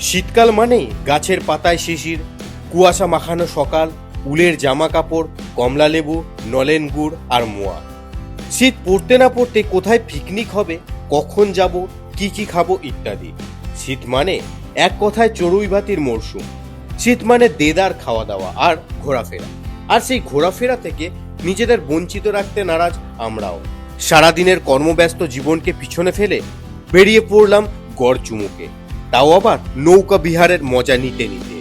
শীতকাল মানেই গাছের পাতায় শিশির, কুয়াশা মাখানো সকাল, উলের জামা কাপড়, কমলা লেবু, নলেন গুড় আর মোয়া। শীত পড়তে না পড়তে কোথায় পিকনিক হবে, কখন যাব, কি কি খাব ইত্যাদি। শীত মানে এক কথায় চড়ুই ভাতির মরশুম। শীত মানে দেদার খাওয়া দাওয়া আর ঘোরাফেরা। আর সেই ঘোরাফেরা থেকে নিজেদের বঞ্চিত রাখতে নারাজ আমরাও। সারাদিনের কর্মব্যস্ত জীবনকে পিছনে ফেলে বেরিয়ে পড়লাম গড় চুমুকে। তাও আবার নৌকা বিহারের মজা নিতে নিতে।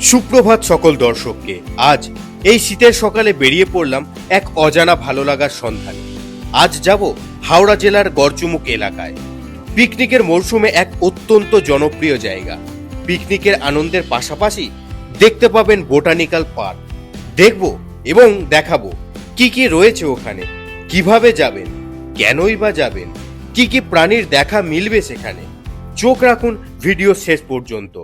সুপ্রভাত সকল দর্শককে, আজ এই শীতের সকালে বেরিয়ে পড়লাম এক অজানা ভালো লাগার সন্ধানে। আজ যাব হাওড়া জেলার গড়চুমুক এলাকায়। পিকনিকের মরশুমে এক অত্যন্ত জনপ্রিয় জায়গা। পিকনিকের আনন্দের পাশাপাশি দেখতে পাবেন বোটানিক্যাল পার্ক। দেখব এবং দেখাবো কি কি রয়েছে ওখানে, কীভাবে যাবেন, কেনই বা যাবেন, কি কি প্রাণীর দেখা মিলবে সেখানে। চোখ রাখুন ভিডিও শেষ পর্যন্ত।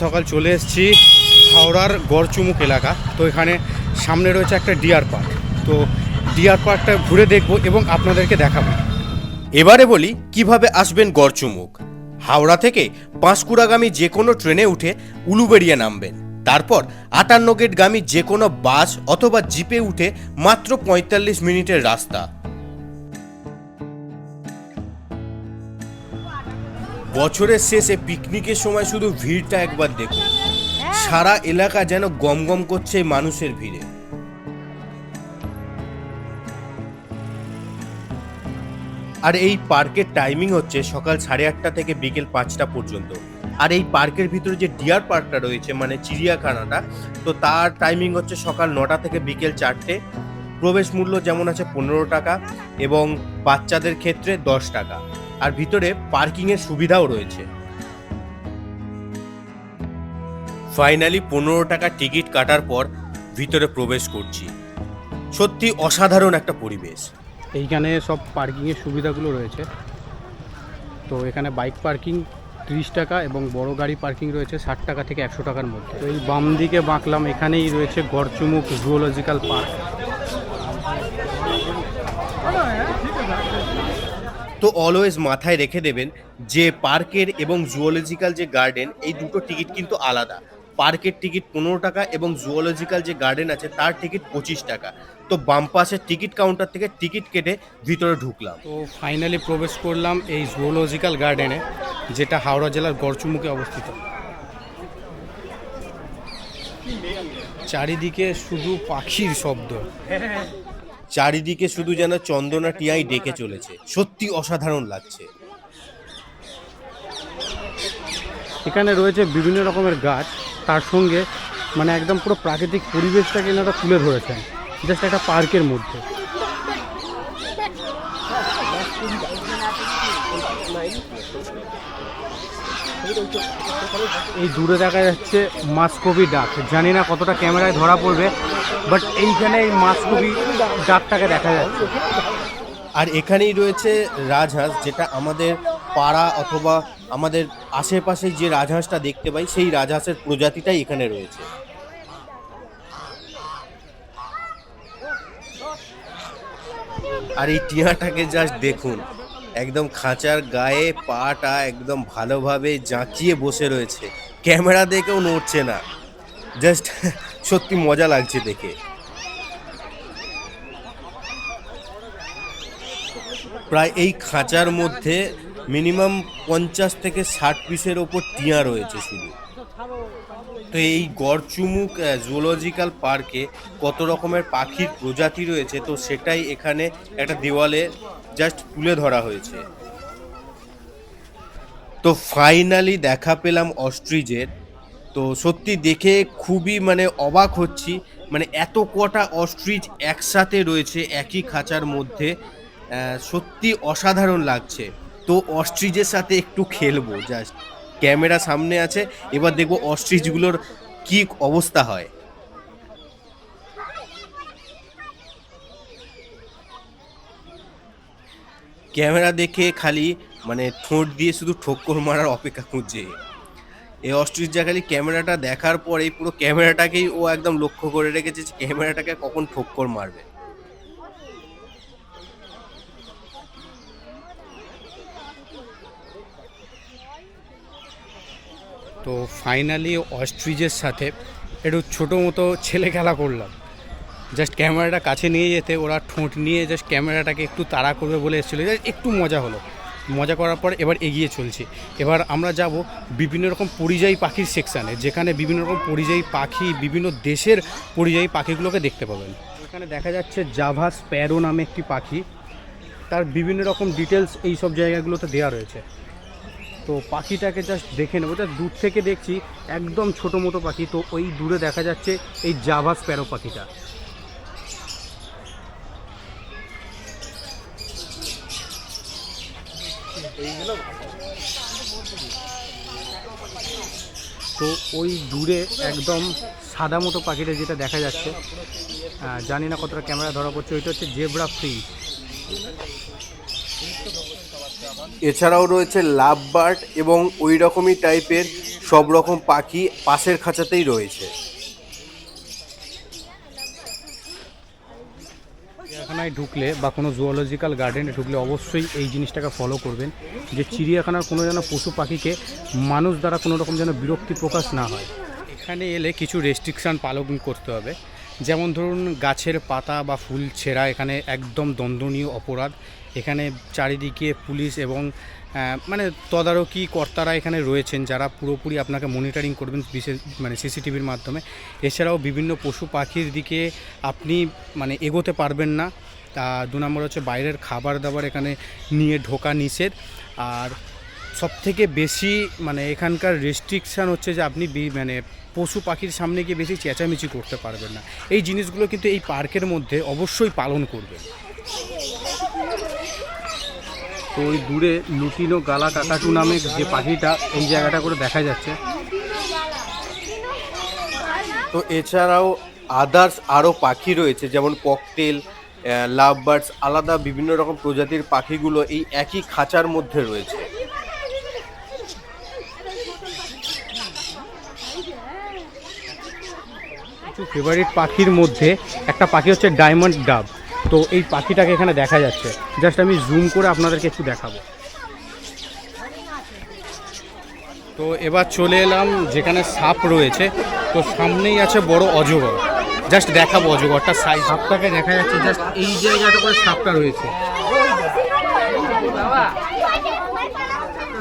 সকাল চলে এসেছি হাওড়ার গড়চুমুক এলাকা। তো এখানে সামনে রয়েছে একটা ডিয়ার পার্ক। তো ডিয়ার পার্কটা ঘুরে দেখব এবং আপনাদেরকে দেখাবো। এবারে বলি, কীভাবে আসবেন গড়চুমুক? হাওড়া থেকে পাঁশকুড়াগামী যে কোনো ট্রেনে উঠে উলুবেড়িয়া নামবেন। তারপর আটান্ন গেটগামী যে কোনো বাস অথবা জিপে উঠে মাত্র পঁয়তাল্লিশ মিনিটের রাস্তা। বছরের শেষে পিকনিকের সময় শুধু ভিড়টা একবার দেখুন। সারা এলাকা যেন গমগম করছে এই মানুষের ভিড়ে। আর এই পার্কের টাইমিং হচ্ছে সকাল সাড়ে আটটা থেকে বিকেল পাঁচটা পর্যন্ত। আর এই পার্কের ভিতরে যে ডিয়ার পার্কটা রয়েছে মানে চিড়িয়াখানাটা তো তার টাইমিং হচ্ছে সকাল নটা থেকে বিকেল চারটে। প্রবেশ মূল্য যেমন আছে পনেরো টাকা এবং বাচ্চাদের ক্ষেত্রে দশ টাকা। আর ভিতরে পার্কিংয়ের সুবিধাও রয়েছে। ফাইনালি পনেরো টাকা টিকিট কাটার পর ভিতরে প্রবেশ করছি। সত্যি অসাধারণ একটা পরিবেশ। এইখানে সব পার্কিংয়ের সুবিধাগুলো রয়েছে। তো এখানে বাইক পার্কিং তিরিশ টাকা এবং বড় গাড়ি পার্কিং রয়েছে ষাট টাকা থেকে একশো টাকার মধ্যে। তো এই বাম দিকে বাঁকলাম, এখানেই রয়েছে গড়চুমুক জুওলজিক্যাল পার্ক তো অলওয়েজ মাথায় রেখে দেবেন যে পার্কের এবং জুওলজিক্যাল যে গার্ডেন এই দুটো টিকিট কিন্তু আলাদা। পার্কের টিকিট পনেরো টাকা এবং জুওলজিক্যাল যে গার্ডেন আছে, তার টিকিট পঁচিশ টাকা। তো বাম পাশের টিকিট কাউন্টার থেকে টিকিট কেটে ভিতরে ঢুকলাম। তো ফাইনালি প্রবেশ করলাম এই জুওলজিক্যাল গার্ডেনে যেটা হাওড়া জেলার গড়চুমুখে অবস্থিত। চারিদিকে শুধু পাখির শব্দ। চারিদিকে শুধু যেন চন্দনা টিয়াই ডেকে চলেছে। সত্যি অসাধারণ লাগছে। এখানে রয়েছে বিভিন্ন রকমের গাছ। তার সঙ্গে মানে একদম পুরো প্রাকৃতিক পরিবেশটাকে এনারা তুলে ধরেছেন। জাস্ট একটা পার্কের মধ্যে। এই দূরে দেখা যাচ্ছে মাসকবি ডাক। জানি না কতটা ক্যামেরায় ধরা পড়বে। বাট এইখানে এই মাসকবি ডাকটাকে দেখা যাচ্ছে। আর এখানেই রয়েছে রাজহাঁস, যেটা আমাদের পাড়া অথবা আমাদের আশেপাশে যে রাজহাঁসটা দেখতে পাই, সেই রাজহাঁসের প্রজাতিটাই এখানে রয়েছে। আর এই টিয়াটাকে জাস্ট দেখুন, একদম খাঁচার গায়ে পাটা একদম ভালোভাবে জাঁকিয়ে বসে রয়েছে। ক্যামেরা দেখেও নড়ছে না। জাস্ট সত্যি মজা লাগছে দেখে। প্রায় এই খাঁচার মধ্যে মিনিমাম পঞ্চাশ থেকে ষাট পিসের ওপর টিয়া রয়েছে শুধু। তো এই গড়চুমুক জুলজিক্যাল পার্কে কত রকমের পাখির প্রজাতি রয়েছে, তো সেটাই এখানে একটা দেওয়ালে জাস্ট তুলে ধরা হয়েছে। তো ফাইনালি দেখা পেলাম অস্ট্রিজের তো সত্যি দেখে খুবই মানে অবাক হচ্ছি। মানে এত কটা অস্ট্রিচ একসাথে রয়েছে, একই খাঁচার মধ্যে সত্যি অসাধারণ লাগছে। তো অস্ট্রিচের সাথে একটু খেলব জাস্ট ক্যামেরা সামনে আছে, এবার দেখব অস্ট্রিচগুলোর কি অবস্থা হয়। ক্যামেরা দেখে খালি মানে ঠোঁট দিয়ে শুধু ঠোক্কর মারার অপেক্ষা খুঁজছে। এই অস্ট্রিচ যা খালি ক্যামেরাটা দেখার পরেই পুরো ক্যামেরাটাকেই ও একদম লক্ষ্য করে রেখেছে যে ক্যামেরাটাকে কখন ঠোক্কর মারবে। তো ফাইনালি অস্ট্রিজের সাথে একটু ছোটো মতো ছেলে খেলা করলাম। জাস্ট ক্যামেরাটা কাছে নিয়ে যেতে, ওরা ঠোঁট নিয়ে জাস্ট ক্যামেরাটাকে একটু তাড়া করবে বলে এসেছিল। জাস্ট একটু মজা হলো। মজা করার পর এবার এগিয়ে চলছি। এবার আমরা যাব বিভিন্ন রকম পরিযায়ী পাখির সেকশানে যেখানে বিভিন্ন রকম পরিযায়ী পাখি, বিভিন্ন দেশের পরিযায়ী পাখিগুলোকে দেখতে পাবেন। এখানে দেখা যাচ্ছে জাভা স্প্যারো নামে একটি পাখি। তার বিভিন্ন রকম ডিটেলস এই সব জায়গাগুলোতে দেওয়া রয়েছে। তো পাখিটাকে জাস্ট দেখে নেব। জাস্ট দূর থেকে দেখছি, একদম ছোটো মতো পাখি। তো ওই দূরে দেখা যাচ্ছে এই জাভা স্প্যারো পাখিটা। তো ওই দূরে একদম সাদা মতো পাখিটা যেটা দেখা যাচ্ছে জানি না কতটা ক্যামেরা ধরা পড়ছে, ওইটা হচ্ছে জেব্রা ফ্রি। এছাড়াও রয়েছে লাভ বার্ড এবং ওই রকমই টাইপের সব রকম পাখি পাশের খাঁচাতেই রয়েছে। চিড়িয়াখানায় ঢুকলে বা কোনো জুওলজিক্যাল গার্ডেনে ঢুকলে অবশ্যই এই জিনিসটাকে ফলো করবেন, যে চিড়িয়াখানার কোনো যেন পশু পাখিকে মানুষ দ্বারা কোনো রকম যেন বিরক্তি প্রকাশ না হয়। এখানে এলে কিছু রেস্ট্রিকশান পালন করতে হবে। যেমন ধরুন, গাছের পাতা বা ফুল ছেঁড়া এখানে একদম দণ্ডনীয় অপরাধ। এখানে চারিদিকে পুলিশ এবং মানে তদারকি কর্তারা এখানে রয়েছেন যারা পুরোপুরি আপনাকে মনিটরিং করবেন বিশেষ মানে সিসিটিভির মাধ্যমে। এছাড়াও বিভিন্ন পশু পাখির দিকে আপনি মানে এগোতে পারবেন না। দু নম্বর হচ্ছে বাইরের খাবার দাবার এখানে নিয়ে ঢোকা নিষেধ। আর সব থেকে বেশি মানে এখানকার রেস্ট্রিকশান হচ্ছে যে আপনি মানে পশু পাখির সামনে গিয়ে বেশি চেঁচামেচি করতে পারবেন না। এই জিনিসগুলো কিন্তু এই পার্কের মধ্যে অবশ্যই পালন করবেন। তো ওই দূরে লুটিনো গালা কাকাটু নামে যে পাখিটা এই জায়গাটা করে দেখা যাচ্ছে। তো এছাড়াও আদার্স আরও পাখি রয়েছে যেমন ককটেল লাভ বার্ডস আলাদা বিভিন্ন রকম প্রজাতির পাখিগুলো এই একই খাঁচার মধ্যে রয়েছে। ফেভারিট পাখির মধ্যে একটা পাখি হচ্ছে ডায়মন্ড ডাব তো এই পাখিটাকে এখানে দেখা যাচ্ছে। জাস্ট আমি জুম করে আপনাদেরকে একটু দেখাবো। তো এবার চলে এলাম যেখানে সাপ রয়েছে। তো সামনেই আছে বড় অজগর। জাস্ট দেখাবো অজগরটা সাইজ সাপটাকে দেখা যাচ্ছে জাস্ট এই জায়গাটা করে সাপটা রয়েছে।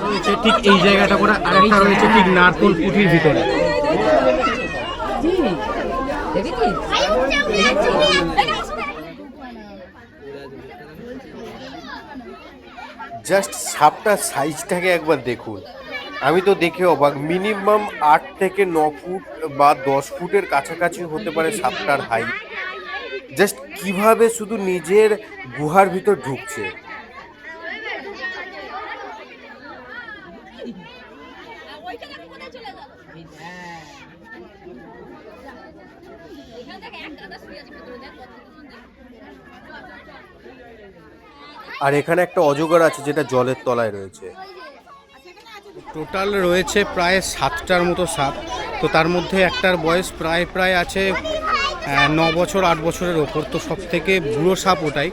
রয়েছে ঠিক এই জায়গাটা করে আরেকটা রয়েছে ঠিক নারকোল কুঠির ভিতরে। জাস্ট সাপটার সাইজটাকে একবার দেখুন। আমি তো দেখে অবাক। মিনিমাম আট থেকে ন ফুট বা দশ ফুটের কাছাকাছি হতে পারে সাপটার হাইট জাস্ট কীভাবে শুধু নিজের গুহার ভিতর ঢুকছে? আর এখানে একটা অজগর আছে যেটা জলের তলায় রয়েছে। টোটাল রয়েছে প্রায় সাতটার মতো সাপ। তো তার মধ্যে একটার বয়স প্রায় প্রায় আছে ন বছর আট বছরের ওপর। তো সব থেকে বুড়ো সাপ ওটাই।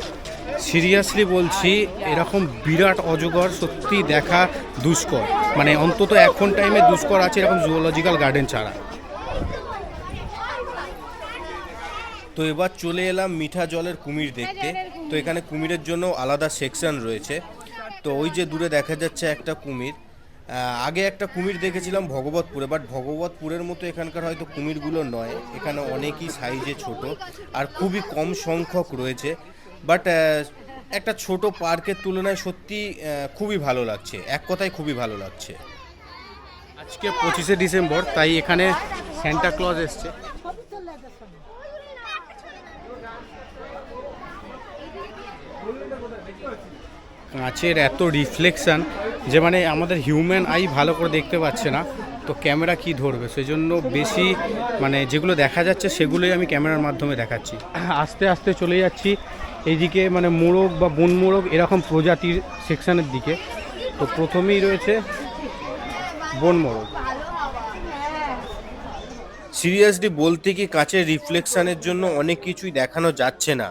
সিরিয়াসলি বলছি এরকম বিরাট অজগর সত্যি দেখা দুষ্কর। মানে অন্তত এখন টাইমে দুষ্কর আছে এরকম জুওলজিক্যাল গার্ডেন ছাড়া। তো এবার চলে এলাম মিঠা জলের কুমির দেখতে। তো এখানে কুমিরের জন্য আলাদা সেকশন রয়েছে। তো ওই যে দূরে দেখা যাচ্ছে একটা কুমির। আগে একটা কুমির দেখেছিলাম ভগবতপুরে বাট ভগবতপুরের মতো এখানকার হয়তো কুমিরগুলো নয়। এখানে অনেকই সাইজে ছোট আর খুবই কম সংখ্যক রয়েছে। বাট একটা ছোট পার্কের তুলনায় সত্যি খুবই ভালো লাগছে। এক কথায় খুবই ভালো লাগছে। আজকে পঁচিশে ডিসেম্বর, তাই এখানে স্যান্টা ক্লজ এসছে। কাঁচের এত রিফ্লেকশান যে মানে আমাদের হিউম্যান আই ভালো করে দেখতে পাচ্ছে না। তো ক্যামেরা কি ধরবে? সেজন্য বেশি মানে যেগুলো দেখা যাচ্ছে সেগুলোই আমি ক্যামেরার মাধ্যমে দেখাচ্ছি। আস্তে আস্তে চলে যাচ্ছি। এইদিকে মানে মোরগ বা বন মোরগ এরকম প্রজাতির সেকশনের দিকে। তো প্রথমেই রয়েছে বন মোরগ সিরিয়াসলি বলতে কি কাঁচের রিফ্লেকশানের জন্য অনেক কিছুই দেখানো যাচ্ছে না।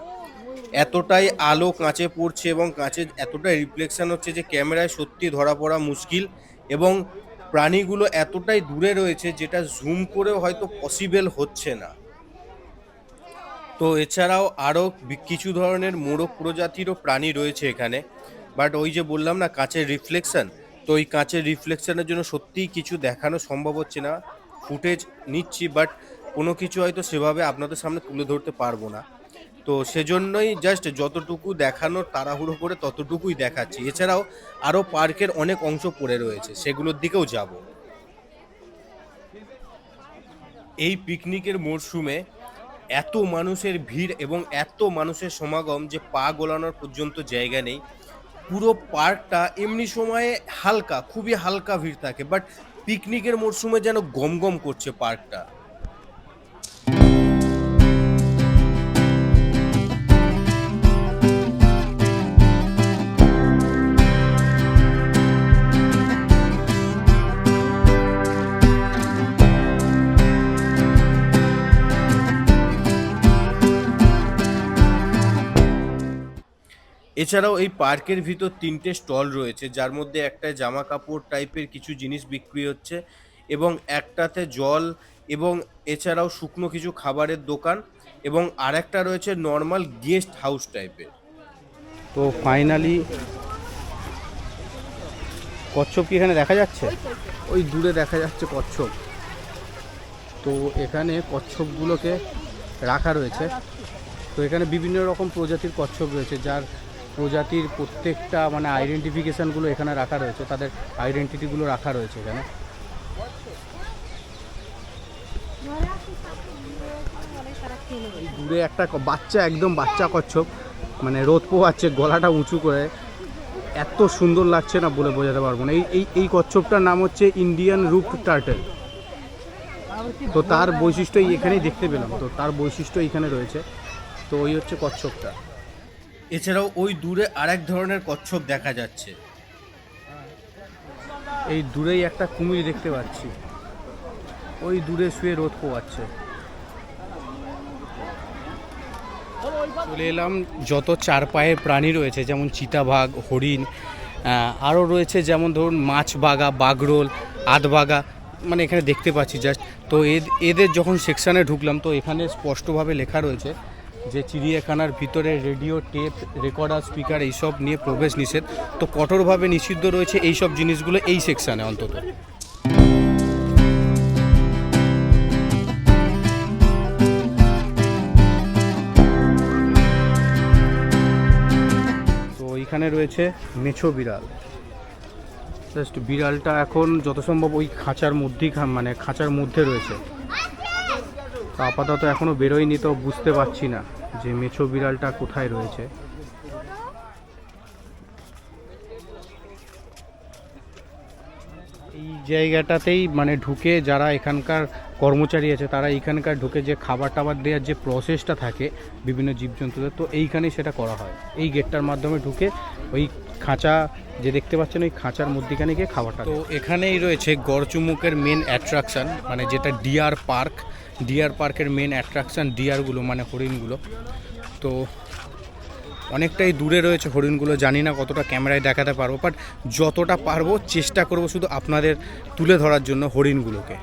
এতটাই আলো কাঁচে পড়ছে এবং কাঁচে এতটাই রিফ্লেকশান হচ্ছে যে ক্যামেরায় সত্যি ধরা পড়া মুশকিল এবং প্রাণীগুলো এতটাই দূরে রয়েছে যেটা জুম করেও হয়তো পসিবল হচ্ছে না। তো এছাড়াও আরও কিছু ধরনের মোরগ প্রজাতিরও প্রাণী রয়েছে এখানে। বাট ওই যে বললাম না, কাঁচের রিফ্লেকশান তো ওই কাঁচের রিফ্লেকশানের জন্য সত্যিই কিছু দেখানো সম্ভব হচ্ছে না। ফুটেজ নিচ্ছি বাট কোনো কিছু হয়তো সেভাবে আপনাদের সামনে তুলে ধরতে পারব না। তো সেজন্যই জাস্ট যতটুকু দেখানোর তাড়াহুড়ো করে ততটুকুই দেখাচ্ছি। এছাড়াও আরও পার্কের অনেক অংশ পড়ে রয়েছে, সেগুলোর দিকেও যাব। এই পিকনিকের মরশুমে এত মানুষের ভিড় এবং এত মানুষের সমাগম যে পা গোলানোর পর্যন্ত জায়গা নেই। পুরো পার্কটা এমনি সময়ে হালকা, খুবই হালকা ভিড় থাকে বাট পিকনিকের মরশুমে যেন গমগম করছে পার্কটা। এছাড়াও এই পার্কের ভিতর তিনটে স্টল রয়েছে যার মধ্যে একটা জামা কাপড় টাইপের কিছু জিনিস বিক্রি হচ্ছে এবং একটাতে জল এবং এছাড়াও শুকনো কিছু খাবারের দোকান এবং আরেকটা রয়েছে নর্মাল গেস্ট হাউস টাইপের। তো ফাইনালি কচ্ছপ কি এখানে দেখা যাচ্ছে? ওই দূরে দেখা যাচ্ছে কচ্ছপ। তো এখানে কচ্ছপগুলোকে রাখা রয়েছে। তো এখানে বিভিন্ন রকম প্রজাতির কচ্ছপ রয়েছে যার প্রজাতির প্রত্যেকটা মানে আইডেন্টিফিকেশানগুলো এখানে রাখা রয়েছে, তাদের আইডেন্টিটিগুলো রাখা রয়েছে এখানে। দূরে একটা বাচ্চা, একদম বাচ্চা কচ্ছপ মানে রোদ পোহাচ্ছে, গলাটা উঁচু করে। এত সুন্দর লাগছে না বলে বোঝাতে পারব না। এই এই কচ্ছপটার নাম হচ্ছে ইন্ডিয়ান রুপ টার্টেল তো তার বৈশিষ্ট্য এখানেই দেখতে পেলাম। তো তার বৈশিষ্ট্য এখানে রয়েছে। তো ওই হচ্ছে কচ্ছপটা। এছাড়াও ওই দূরে আরেক ধরনের কচ্ছপ দেখা যাচ্ছে। এই দূরেই একটা কুমির দেখতে পাচ্ছি। ওই দূরে শুয়ে রোদ পোয়াচ্ছে চলে এলাম যত চার পায়ের প্রাণী রয়েছে যেমন চিতাবাঘ হরিণ আরও রয়েছে যেমন ধরুন মাছ বাগা বাগরোল আধবাগা মানে এখানে দেখতে পাচ্ছি জাস্ট তো এদ- এদের যখন সেকশানে ঢুকলাম তো এখানে স্পষ্টভাবে লেখা রয়েছে যে চিড়িয়াখানার ভিতরে রেডিও, টেপ রেকর্ডার স্পিকার এইসব নিয়ে প্রবেশ নিষেধ, তো কঠোরভাবে নিষিদ্ধ রয়েছে এই সব জিনিসগুলো এই সেকশানে অন্তত। তো এইখানে রয়েছে মেছো বিড়াল। জাস্ট বিড়ালটা এখন যত সম্ভব ওই খাঁচার মধ্যেই মানে খাঁচার মধ্যে রয়েছে। তো আপাতত এখনও বেরোয়নি তো বুঝতে পারছি না যে মেছো বিড়ালটা কোথায় রয়েছে। এই জায়গাটাতেই মানে ঢুকে যারা এখানকার কর্মচারী আছে তারা এইখানকার ঢুকে যে খাবার টাবার দেওয়ার যে প্রসেসটা থাকে বিভিন্ন জীবজন্তুদের তো এইখানেই সেটা করা হয়। এই গেটটার মাধ্যমে ঢুকে ওই খাঁচা যে দেখতে পাচ্ছেন ওই খাঁচার মধ্যেখানে গিয়ে খাবারটা তো এখানেই রয়েছে গড়চুমুকের মেন অ্যাট্রাকশান মানে যেটা ডিয়ার পার্ক ডিয়ার পার্কের মেন অ্যাট্রাকশান ডিয়ারগুলো মানে হরিণগুলো। তো অনেকটাই দূরে রয়েছে হরিণগুলো, জানি না কতটা ক্যামেরায় দেখাতে পারব বাট যতটা পারব চেষ্টা করব শুধু আপনাদের তুলে ধরার জন্য হরিণগুলোকে।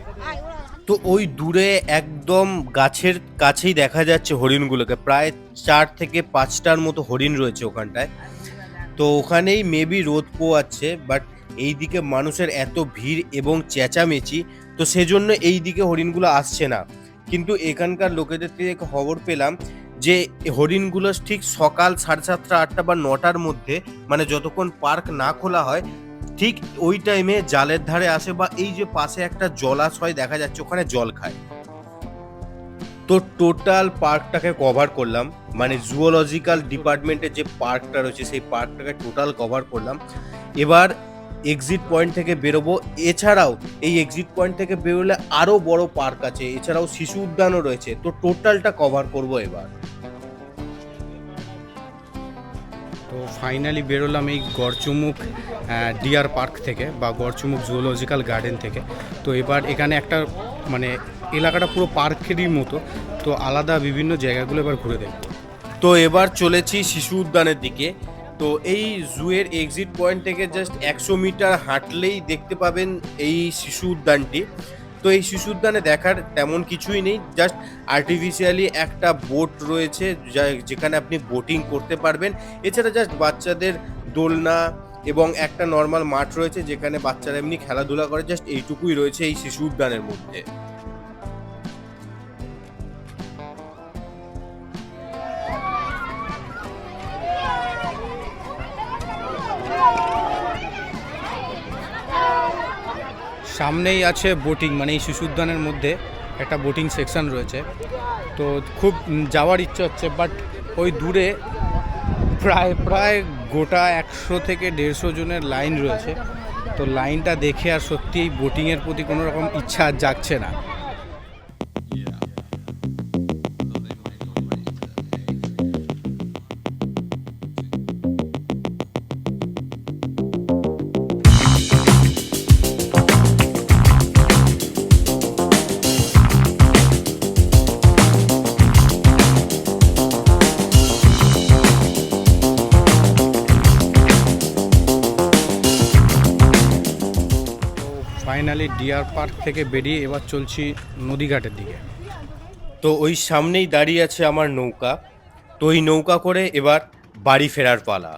তো ওই দূরে একদম গাছের কাছেই দেখা যাচ্ছে হরিণগুলোকে, প্রায় চার থেকে পাঁচটার মতো হরিণ রয়েছে ওখানটায়। তো ওখানেই মেবি রোদ পোয়াচ্ছে বাট এইদিকে মানুষের এত ভিড় এবং চেঁচামেচি, তো সেজন্য এই দিকে হরিণগুলো আসছে না। কিন্তু এখানকার লোকেদের থেকে খবর পেলাম যে হরিণগুলো ঠিক সকাল সাড়ে সাতটা, আটটা বা নটার মধ্যে মানে যতক্ষণ পার্ক না খোলা হয়, ঠিক ওই টাইমে জালের ধারে আসে বা এই যে পাশে একটা জলাশয় দেখা যাচ্ছে, ওখানে জল খায়। তো টোটাল পার্কটাকে কভার করলাম মানে জুওলজিক্যাল ডিপার্টমেন্টের যে পার্কটা রয়েছে, সেই পার্কটাকে টোটাল কভার করলাম। এবার এক্সিট পয়েন্ট থেকে বেরোবো। এছাড়াও এই এক্সিট পয়েন্ট থেকে বেরোলে আরও বড় পার্ক আছে। এছাড়াও শিশু উদ্যানও রয়েছে। তো টোটালটা কভার করব এবার। তো ফাইনালি বেরোলাম এই গড়চুমুক ডিয়ার পার্ক থেকে বা গড়চুমুক জুওলজিক্যাল গার্ডেন থেকে। তো এবার এখানে একটা মানে এলাকাটা পুরো পার্কেরই মতো। তো আলাদা বিভিন্ন জায়গাগুলো এবার ঘুরে দেখব। তো এবার চলেছি শিশু উদ্যানের দিকে। তো এই জুয়ের এক্সিট পয়েন্ট থেকে জাস্ট একশো মিটার হাঁটলেই দেখতে পাবেন এই শিশু উদ্যানটি। তো এই শিশু উদ্যানে দেখার তেমন কিছুই নেই জাস্ট আর্টিফিশিয়ালি একটা বোট রয়েছে যেখানে আপনি বোটিং করতে পারবেন। এছাড়া জাস্ট বাচ্চাদের দোলনা এবং একটা নর্মাল মাঠ রয়েছে যেখানে বাচ্চারা এমনি খেলাধুলা করে জাস্ট এইটুকুই রয়েছে এই শিশু উদ্যানের মধ্যে। সামনেই আছে বোটিং মানে এই শিশু উদ্যানের মধ্যে একটা বোটিং সেকশন রয়েছে। তো খুব যাওয়ার ইচ্ছে হচ্ছে বাট ওই দূরে প্রায় প্রায় গোটা একশো থেকে দেড়শো জনের লাইন রয়েছে। তো লাইনটা দেখে আর সত্যি বোটিংয়ের প্রতি কোনো রকম ইচ্ছা জাগছে না। ফাইনালি ডিয়ার পার্ক থেকে বেরিয়ে এবার চলছি নদীঘাটের দিকে। তো ওই সামনেই দাঁড়িয়ে আছে আমার নৌকা। তো ওই নৌকা করে এবার বাড়ি ফেরার পালা।